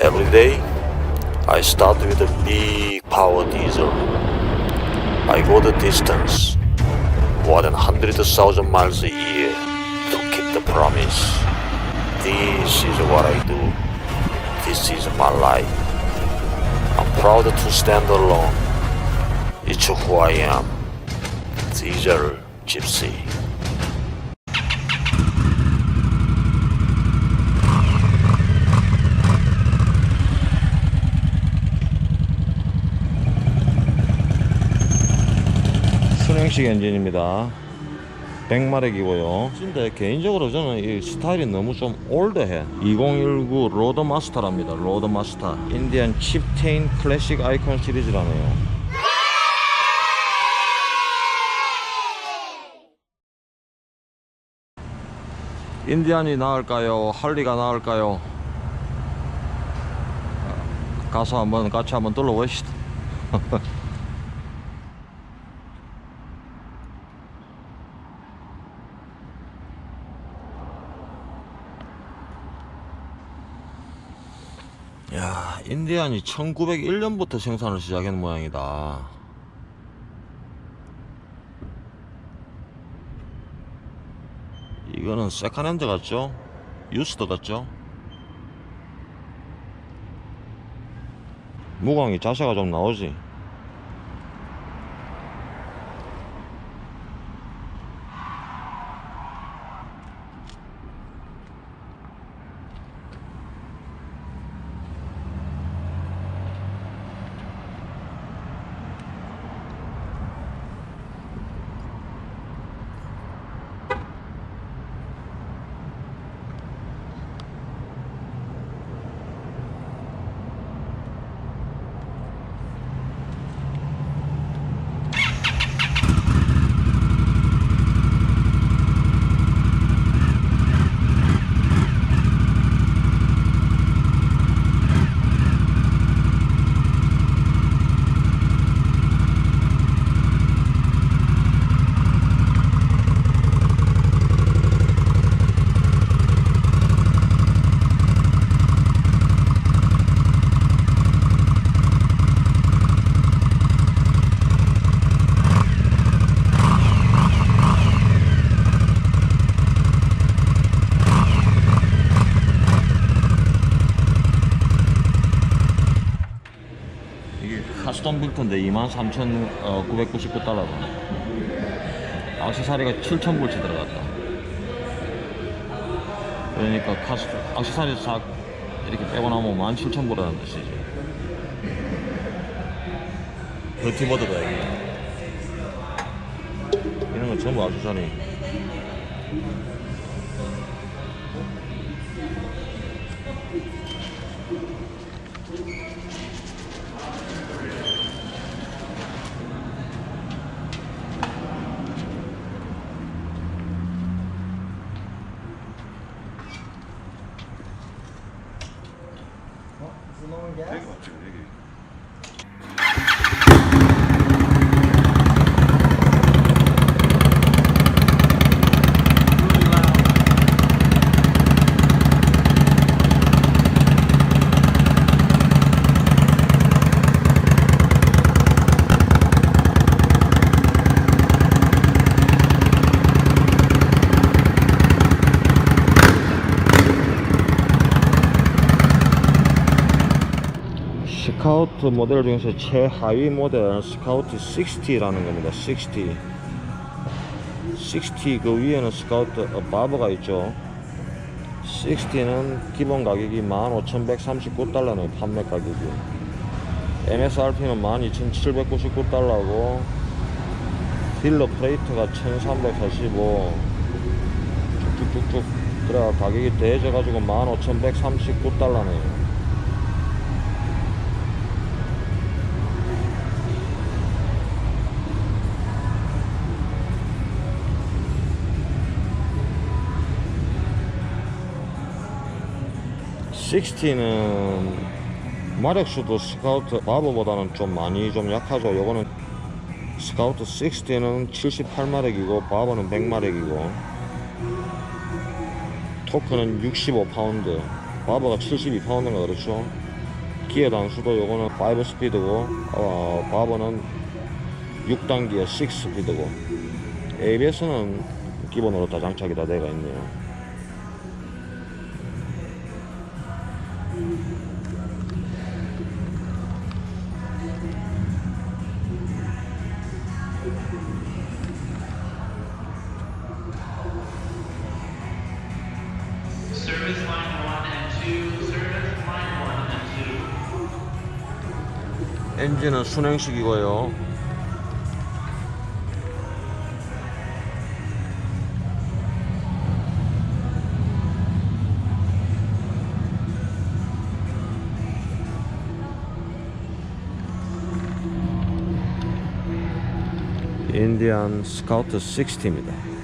Every day, I start with a big power diesel. I go the distance, more than 100,000 miles a year, to keep the promise. This is what I do. This is my life. I'm proud to stand alone. It's who I am. Diesel Gypsy. 순행식 엔진입니다. 100마력이고요. 근데 개인적으로 저는 이 스타일이 너무 좀 올드해. 2019 로드 마스터랍니다. 로드 마스터. 인디안 칩테인 클래식 아이콘 시리즈라네요. 인디안이 나을까요? 할리가 나을까요? 가서 한번 같이 한번 둘러보시다. 야, 인디안이 1901년부터 생산을 시작한 모양이다. 이거는 세컨핸드 같죠? 유스드 같죠? 무광이 자세가 좀 나오지? 53,999달러다. 악세사리가 7,000불치 들어갔다. 그러니까 악세사리 싹 이렇게 빼고 나면 17,000불이라는 뜻이지. 그 버티버드다 여기. 이런 거 전부 악세사리. 모델 중에서 최하위 모델은 스카우트 60라는 겁니다. 60. 60 그 위에는 스카우트 바버가 있죠. 60는 기본 가격이 15,139달러네요. 판매 가격이. MSRP는 12,799달러고 딜러 프레이트가 1,345 쭉쭉쭉쭉 그래 가격이 더해져 가지고 15,139달러네요. 식스티는 마력수도 스카우트 바버보다는 좀 많이 좀 약하죠. 요거는 스카우트 60는 78마력이고 바버는 100마력이고 토크는 65파운드 바버가 72파운드인가 그렇죠. 기어 단수도 요거는 5 스피드고 어, 바버는 6단 기어 6 스피드고 ABS는 기본으로 다 장착이 다 되어 있네요 순행식이고요. 인디안 스카우트 60입니다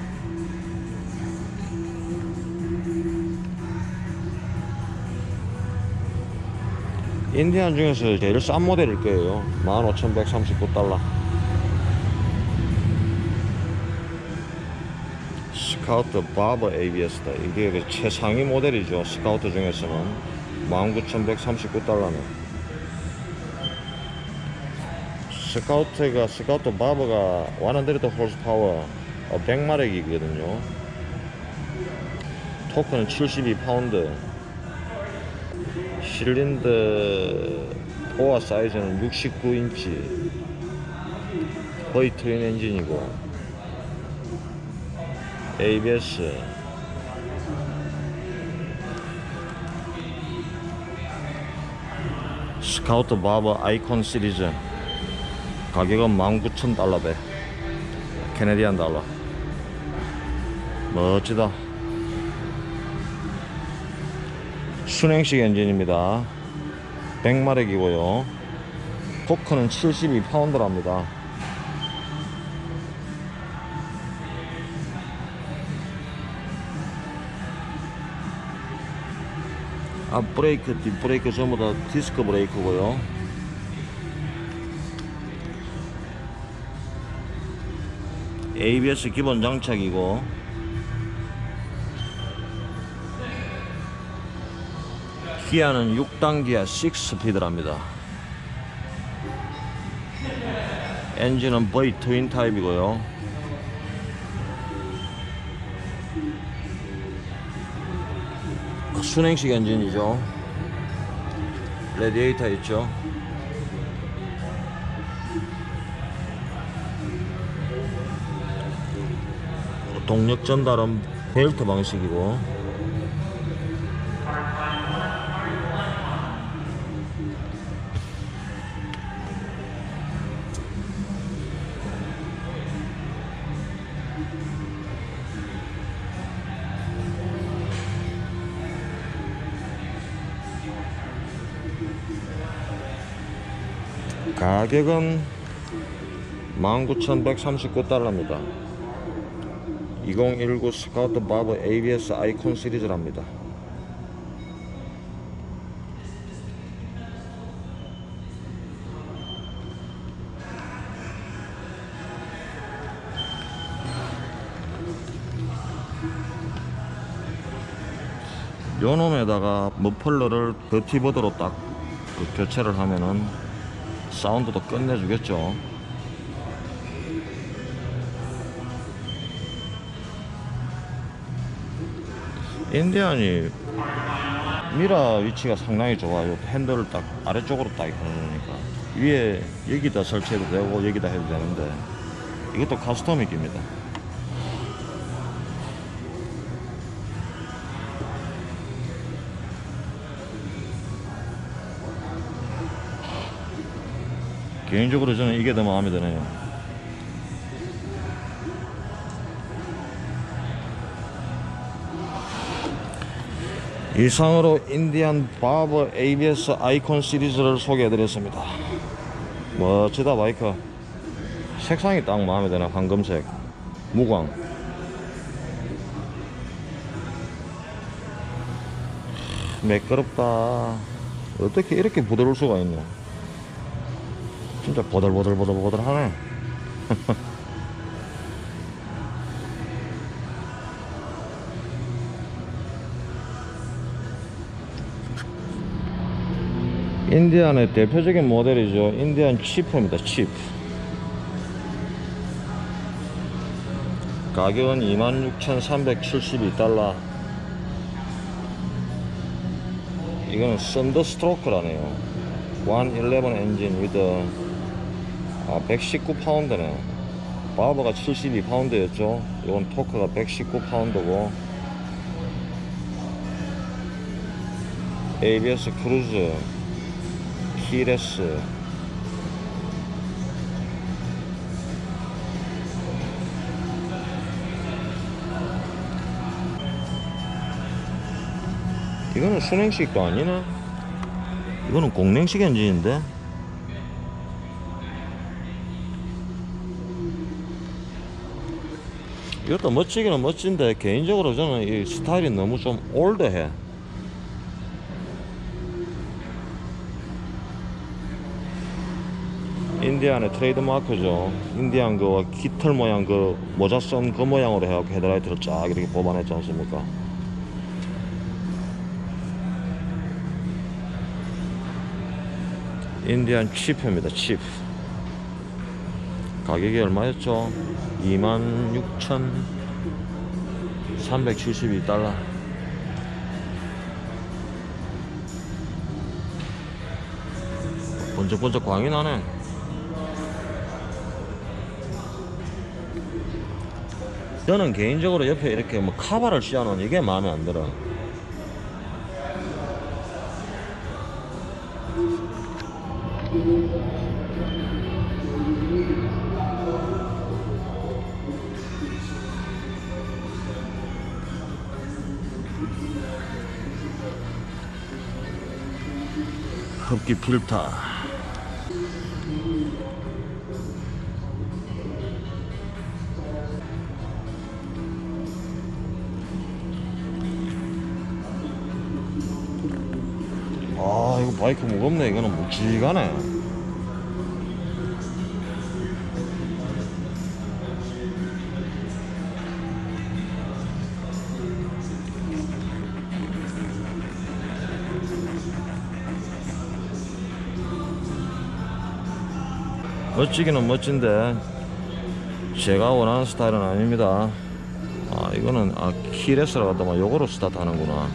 인디안 중에서 제일 싼 모델일 거예요. 15,139달러. 스카우트 바버 ABS다. 이게 그 최상위 모델이죠 스카우트 중에서는. 19,139달러는 스카우트가 스카우트 바버가 100 홀스파워 100마력이거든요. 토크는 72파운드 실린더 포화 사이즈는 69인치. 거의 트윈 엔진이고. ABS 스카우트 바버 아이콘 시리즈. 가격은 19,000달러대 캐네디안 달러. 멋지다 순행식 엔진입니다. 100마력이고요. 토크는 72파운드랍니다. 앞 브레이크 뒷 브레이크 전부 다 디스크 브레이크고요. ABS 기본 장착이고 기아는 6단 기아 6 스피드랍니다. 엔진은 V 트윈 타입이고요. 순행식 엔진이죠. 레디에이터 있죠. 동력 전달은 벨트 방식이고 가격은 19,139달러입니다. 2019 스카우트 바버 ABS 아이콘 시리즈랍니다. 요 놈에다가 머플러를 더티보드로 딱 그 교체를 하면은 사운드도 끝내주겠죠. 인디안이 미라 위치가 상당히 좋아요. 핸들을 딱 아래쪽으로 딱 해놓으니까 위에 여기다 설치해도 되고 여기다 해도 되는데 이것도 카스터믹 입니다. 개인적으로 저는 이게 더 마음에 드네요. 이상으로 인디안 바버 ABS 아이콘 시리즈를 소개해드렸습니다. 멋지다 바이크. 색상이 딱 마음에 드네 황금색 무광. 매끄럽다. 어떻게 이렇게 부드러울 수가 있노? 진짜 보들보들보들보들하네. 인디안의 대표적인 모델이죠. 인디안 치프입니다. 치프. 가격은 26,372달러. 이거는 썬더스트로크라네요. 111 엔진 위드 아, 119파운드네요. 바버가 72파운드였죠. 이건 토크가 119파운드고 ABS 크루즈 키레스 이거는 순행식도 아니네 이거는 공랭식 엔진인데 이것도 멋지기는 멋진데 개인적으로 저는 이 스타일이 너무 좀 올드해 인디안의 트레이드 마크죠. 인디안 그 깃털 모양 그 모자 쓴그 모양으로 해갖고 헤드라이트를 쫙 이렇게 뽑아냈지 않습니까? 인디안 칩입니다. 칩. 가격이 얼마였죠? 26,372달러. 번쩍번쩍 광이 나네. 저는 개인적으로 옆에 이렇게 뭐 카바를 씌워놓은 이게 마음에 안 들어. 흡기 필터. 아 이거 바이크 무겁네 이거는 묵직하네 멋지기는 멋진데 제가 원하는 스타일은 아닙니다 아 이거는 아 키레스라 갖다만 요거로 스타트 하는구나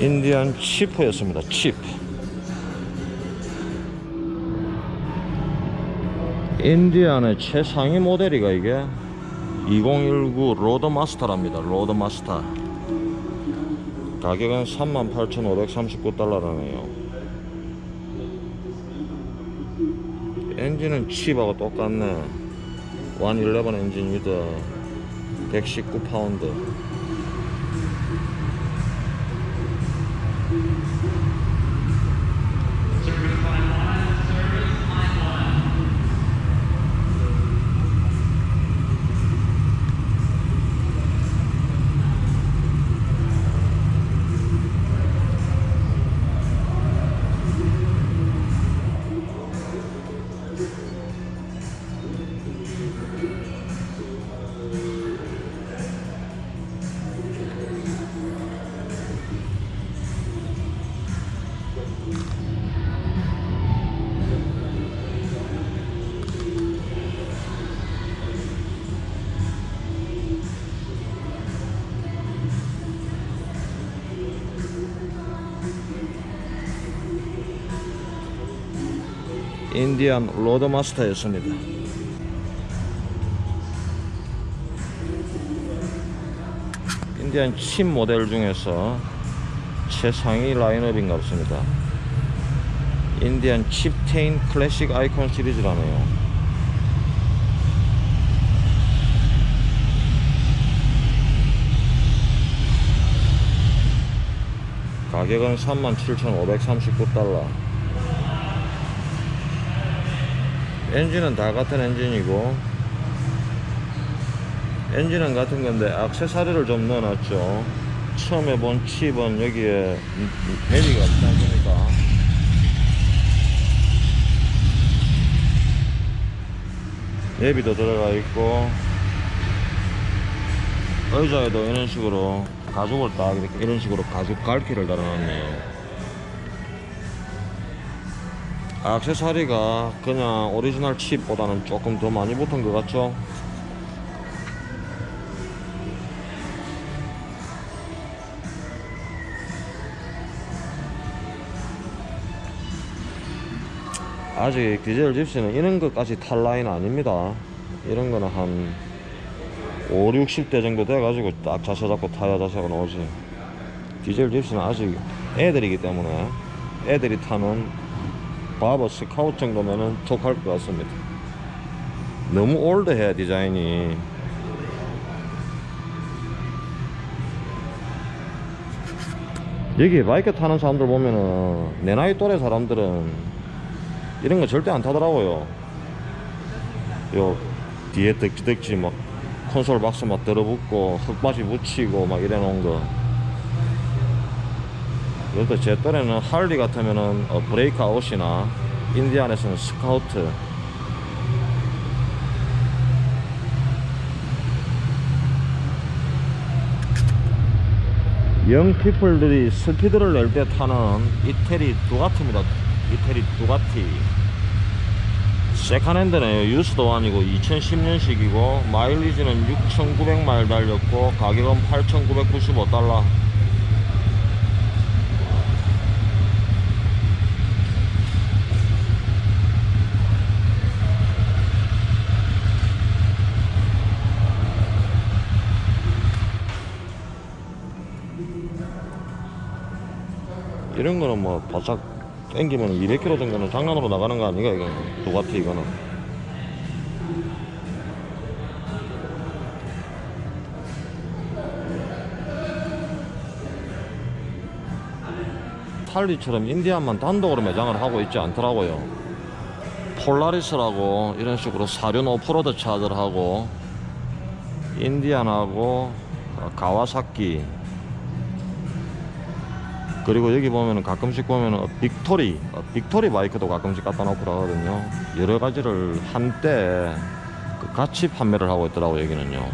인디안 치프였습니다. 치프. 인디안의 최상위 모델이가 이게 2019 로드마스터랍니다. 로드마스터. 가격은 38,539달러라네요. 엔진은 칩하고 똑같네. 111 엔진 위드 119파운드. 인디안 로드마스터였습니다. 인디안 칩 모델 중에서 최상위 라인업인 것 같습니다. 인디안 칩테인 클래식 아이콘 시리즈라네요. 가격은 37,539달러. 엔진은 다 같은 엔진이고 엔진은 같은 건데 액세서리를 좀 넣어놨죠. 처음에 본 칩은 여기에 베리가 없지 않습니까. 내비도 들어가 있고 의자에도 이런 식으로 가죽을 딱 이렇게 이런 식으로 가죽 갈퀴를 달아놨네요 액세서리가 그냥 오리지널 칩보다는 조금 더 많이 붙은 것 같죠? 아직 디젤 집시는 이런 것까지 탈 라인 아닙니다. 이런 거는 한 5, 60대 정도 돼가지고 딱 자세 잡고 타야 자세가 나오지. 디젤 집시는 아직 애들이기 때문에 애들이 타는 바버 스카우트 정도면은 족할 것 같습니다. 너무 올드해 디자인이. 여기 바이크 타는 사람들 보면은 내 나이 또래 사람들은 이런 거 절대 안 타더라고요. 요 뒤에 덕지덕지 막 콘솔 박스 막 들어붙고 흙밭이 묻히고 막 이래 놓은 거. 그래도 제 또래는 할리 같으면은 어, 브레이크 아웃이나 인디안에서는 스카우트 영 피플들이 스피드를 낼 때 타는 이태리 두가티입니다. 이태리 두가티. 세컨핸드네요. 유스도 아니고 2010년식이고 마일리지는 6,900마일 달렸고 가격은 8,995달러. 이런 거는 뭐 바짝 땡기면 200km 정도는 장난으로 나가는 거 아니가 이거 두가티 이거는. 탈리처럼 인디안만 단독으로 매장을 하고 있지 않더라고요. 폴라리스라고 이런 식으로 사륜 오프로드 차들하고 인디안하고 어, 가와사키 그리고 여기 보면은 가끔씩 보면은 빅토리, 어, 빅토리 바이크도 가끔씩 갖다 놓고 그러거든요. 여러 가지를 한때 그 같이 판매를 하고 있더라고 여기는요.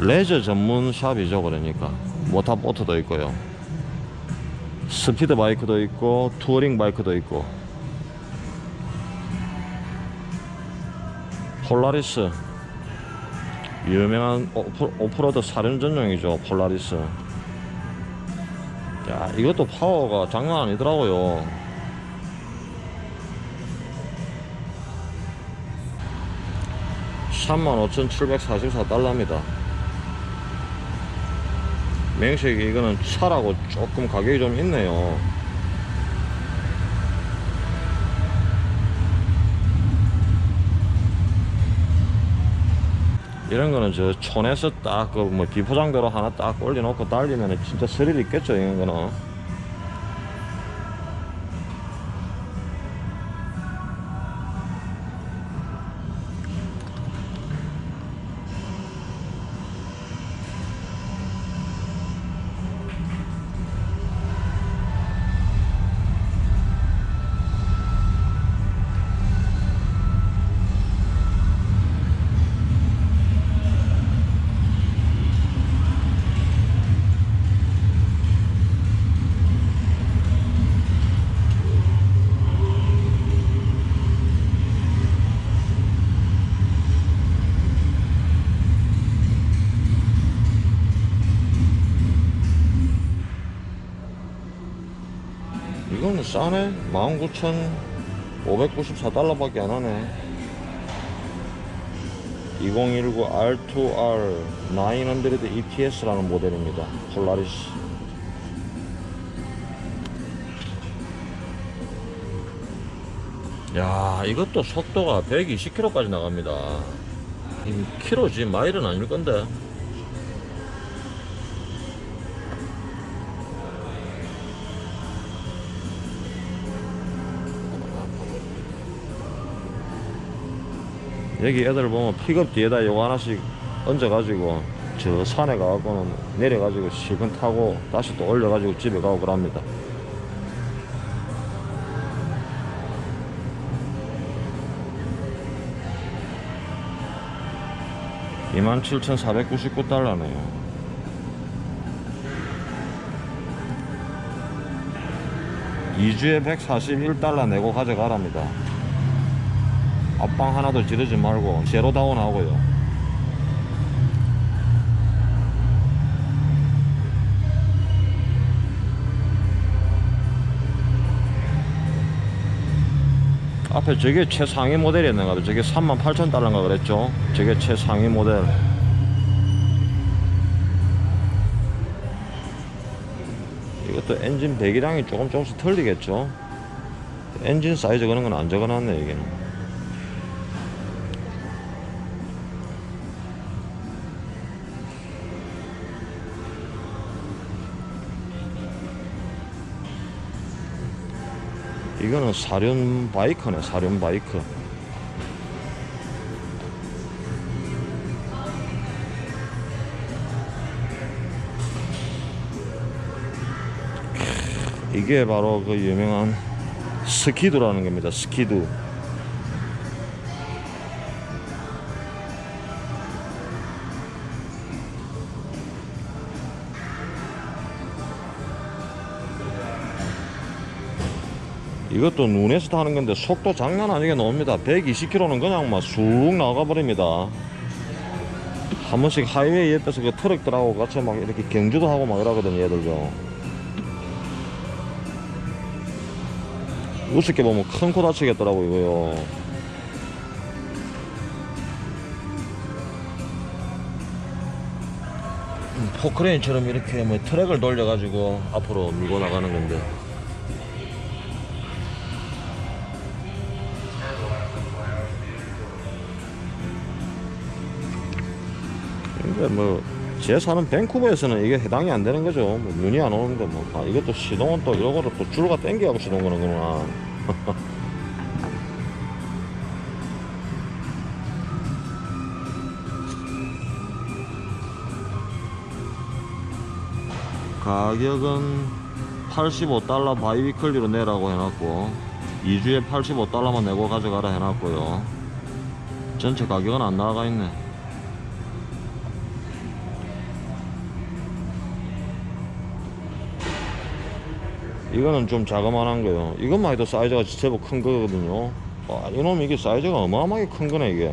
레저 전문 샵이죠 그러니까 모타보트도 있고요. 스피드 바이크도 있고 투어링 바이크도 있고 폴라리스 유명한 오프, 오프로드 사륜 전용이죠 폴라리스 야 이것도 파워가 장난 아니더라고요3 5,744달러입니다. 맹식이 이거는 차라고 조금 가격이 좀 있네요 이런 거는 저 촌에서 딱 그 뭐 비포장대로 하나 딱 올려놓고 달리면 진짜 스릴 있겠죠 이런 거는 싸네. 19,594달러 밖에 안 하네. 2019 R2R 900 EPS라는 모델입니다. 폴라리스. 야 이것도 속도가 120km까지 나갑니다. 이 킬로지 마일은 아닐 건데 여기 애들 보면 픽업 뒤에다 요거 하나씩 얹어가지고 저 산에 가고는 내려가지고 실컷 타고 다시 또 올려가지고 집에 가고 그럽니다. 27,499달러네요. 2주에 141달러 내고 가져가랍니다. 앞방 하나도 지르지 말고 제로 다운 하고요. 앞에 저게 최상위 모델이었는가 봐. 저게 38,000달러인가 그랬죠. 저게 최상위 모델. 이것도 엔진 배기량이 조금 조금씩 틀리겠죠. 엔진 사이즈 그런 건 안 적어놨네, 이게 이거는 사륜 바이크네, 사륜 바이크. 이게 바로 그 유명한 스키드라는 겁니다. 스키드. 이것도 눈에서 타는 건데 속도 장난 아니게 나옵니다. 120km는 그냥 막 쑥 나가버립니다. 한 번씩 하이웨이 옆에서 그 트럭들하고 같이 막 이렇게 경주도 하고 막 이러거든요, 얘들도. 우습게 보면 큰 코 다치겠더라고요, 이거요. 음, 포크레인처럼 이렇게 뭐 트랙을 돌려가지고 앞으로 밀고 나가는 건데. 뭐, 제 사는 밴쿠버에서는 이게 해당이 안 되는 거죠. 뭐 눈이 안 오는데 뭐. 아, 이것도 시동은 또 이거를 또 줄과 땡겨갖고 시동 거는 구나. 가격은 85달러 바이위클리로 내라고 해놨고 2주에 85달러만 내고 가져가라 해놨고요 전체 가격은 안 나가 있네 이거는 좀 자그만한 거요. 이것만 해도 사이즈가 제법 큰 거거든요. 와, 이놈 이게 사이즈가 어마어마하게 큰 거네 이게.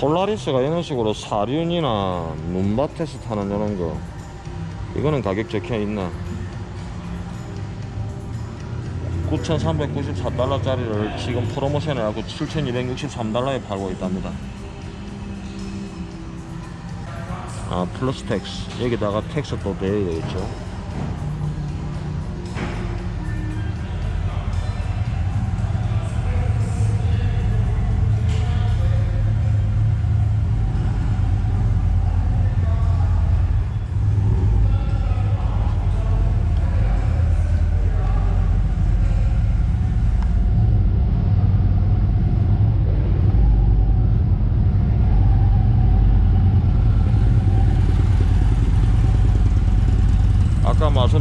폴라리스가 이런 식으로 사륜이나 눈밭에서 타는 이런 거. 이거는 가격 적혀 있나? 9,394달러짜리를 지금 프로모션에 하고 7,263달러에 팔고 있답니다 아 플러스 텍스 여기다가 텍스 또 내야 되겠죠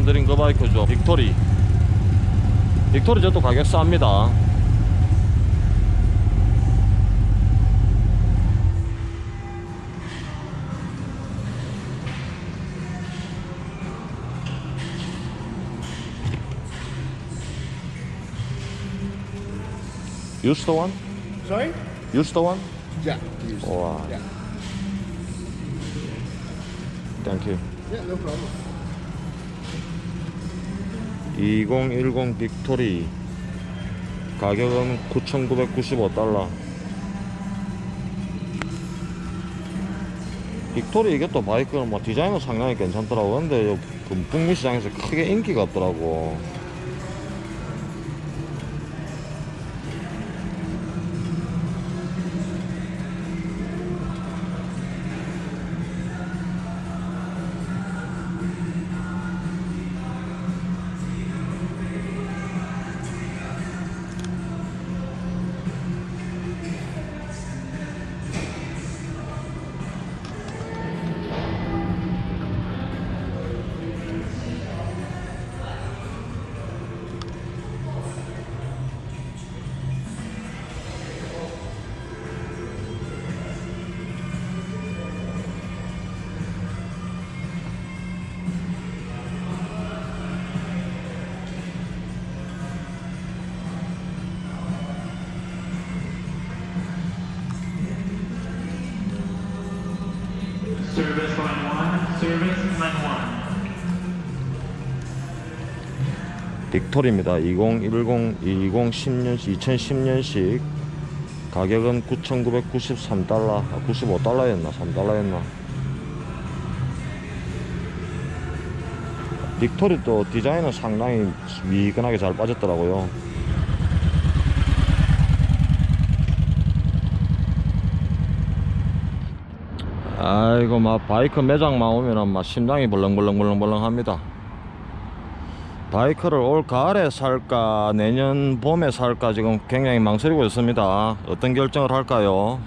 말씀드린 그 바이크죠 빅토리 빅토리 저도 가격 쌉니다 Used one? Sorry? Used one? Yeah. used. 와 Yeah. Thank you Yeah, no problem. 2010 빅토리. 가격은 9,995달러. 빅토리 이게 또 바이크는 뭐 디자인은 상당히 괜찮더라고. 근데 북미 시장에서 크게 인기가 없더라고 빅토리입니다. 2010, 2010년, 2010년식 가격은 9,993달러, 아, 95달러였나, 3달러였나. 빅토리 또 디자인은 상당히 미끈하게 잘 빠졌더라고요. 아이고, 막 바이크 매장만 오면은 막 심장이 벌렁벌렁벌렁벌렁 합니다. 바이크를 올 가을에 살까 내년 봄에 살까 지금 굉장히 망설이고 있습니다. 어떤 결정을 할까요?